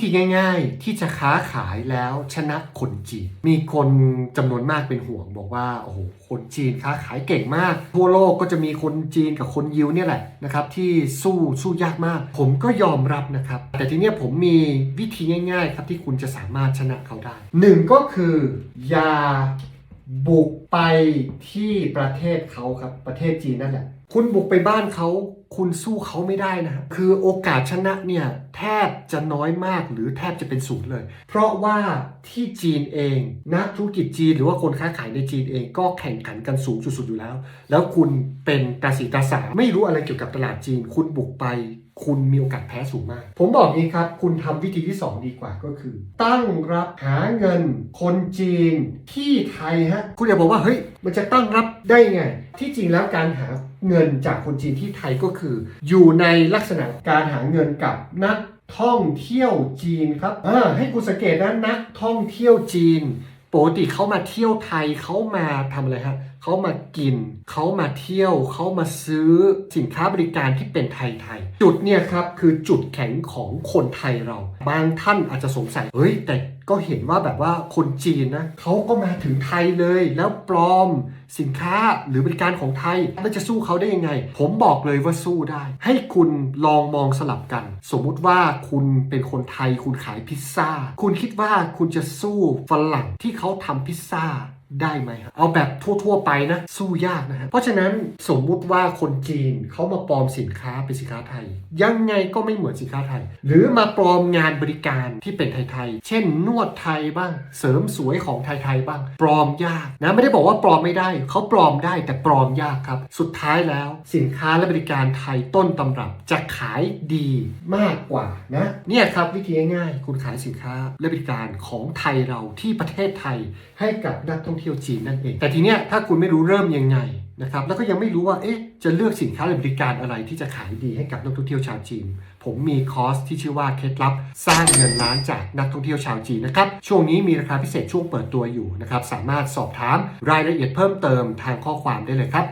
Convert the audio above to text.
ธีง่าย ๆ ที่จะค้าขายแล้วชนะคนจีน มีคนจำนวนมากเป็นห่วงบอกว่าโอ้โหคนจีนค้าขายเก่งมาก ทั่วโลกก็จะมีคนจีนกับคนยิวเนี่ยแหละนะครับที่สู้สู้ยากมาก ผมก็ยอมรับนะครับ แต่ทีเนี้ยผมมีวิธีง่าย ๆ ครับที่คุณจะสามารถชนะเขาได้หนึ่งก็คืออย่าบุกไปที่ประเทศเขาครับประเทศจีนนั่นแหละ คุณบุกไปบ้านเขาคุณสู้เขาไม่ได้นะคือโอกาสชนะเนี่ยแทบจะน้อยมากหรือแทบจะเป็นศูนย์เลย เพราะว่าที่จีนเองนักธุรกิจจีนหรือว่าคนค้าขายในจีนเองก็แข่งขันกันสูงสุดๆอยู่แล้ว แล้วคุณเป็นตาสีตาสาไม่รู้อะไรเกี่ยวกับตลาดจีน คุณบุกไป คุณมีโอกาสแพ้สูงมาก ผมบอกงี้ครับ คุณทำวิธีที่ 2 ดีกว่าก็คือ ตั้งรับหาเงินคนจีนที่ไทยฮะคุณอย่าบอกว่าเฮ้ยมันจะตั้งรับได้ไง ที่จริงแล้วการหาเงินจากคนจีนที่ไทยก็คือ อยู่ในลักษณะการหาเงินกับนักท่องเที่ยวจีนครับอ่าให้คุณสังเกตนะนักท่องเที่ยวจีนปกติเขามาเที่ยวไทยเขามาทำอะไรฮะเขามากิน เขามาเที่ยว เขามาซื้อสินค้าบริการที่เป็นไทยๆ จุดเนี่ยครับคือจุดแข็งของคนไทยเรา บางท่านอาจจะสงสัย เฮ้ย แต่ก็เห็นว่าแบบว่าคนจีนนะเขาก็มาถึงไทยเลย แล้วปลอมสินค้าหรือบริการของไทยแล้วจะสู้เขาได้ยังไง ผมบอกเลยว่าสู้ได้ ให้คุณลองมองสลับกัน สมมุติว่าคุณเป็นคนไทยคุณขายพิซซ่า คุณคิดว่าคุณจะสู้ฝรั่งที่เขาทำพิซซ่า ได้ไหมครับเอาแบบทั่ว ๆ ไปนะสู้ยากนะฮะเพราะฉะนั้นสมมุติว่าคนจีนเขามาปลอมสินค้าเป็นสินค้าไทย ยังไงก็ไม่เหมือนสินค้าไทย หรือมาปลอมงานบริการที่เป็นไทยๆเช่น นวดไทยบ้าง เสริมสวยของไทยๆบ้าง ปลอมยากนะไม่ได้บอกว่าปลอมไม่ได้เขาปลอมได้แต่ปลอมยากครับ สุดท้ายแล้วสินค้าและบริการไทยต้นตำรับจะขายดีมากกว่านะเนี่ยครับวิธีง่ายๆคุณขายสินค้าและบริการของไทยเราที่ประเทศไทยให้กับนักท่องเที่ยวจีนนั่นเอง แต่ทีเนี้ยถ้าคุณไม่รู้เริ่มยังไงนะครับแล้วก็ยังไม่รู้ว่าเอ๊ะจะเลือกสินค้าหรือบริการอะไรที่จะขายดีให้กับนักท่องเที่ยวชาวจีน ผมมีคอร์สที่ชื่อว่าเคล็ดลับ สร้างเงินล้านจากนักท่องเที่ยวชาวจีนนะครับช่วงนี้มีราคาพิเศษช่วงเปิดตัวอยู่นะครับสามารถสอบถามรายละเอียดเพิ่มเติมทางข้อความได้เลยครับ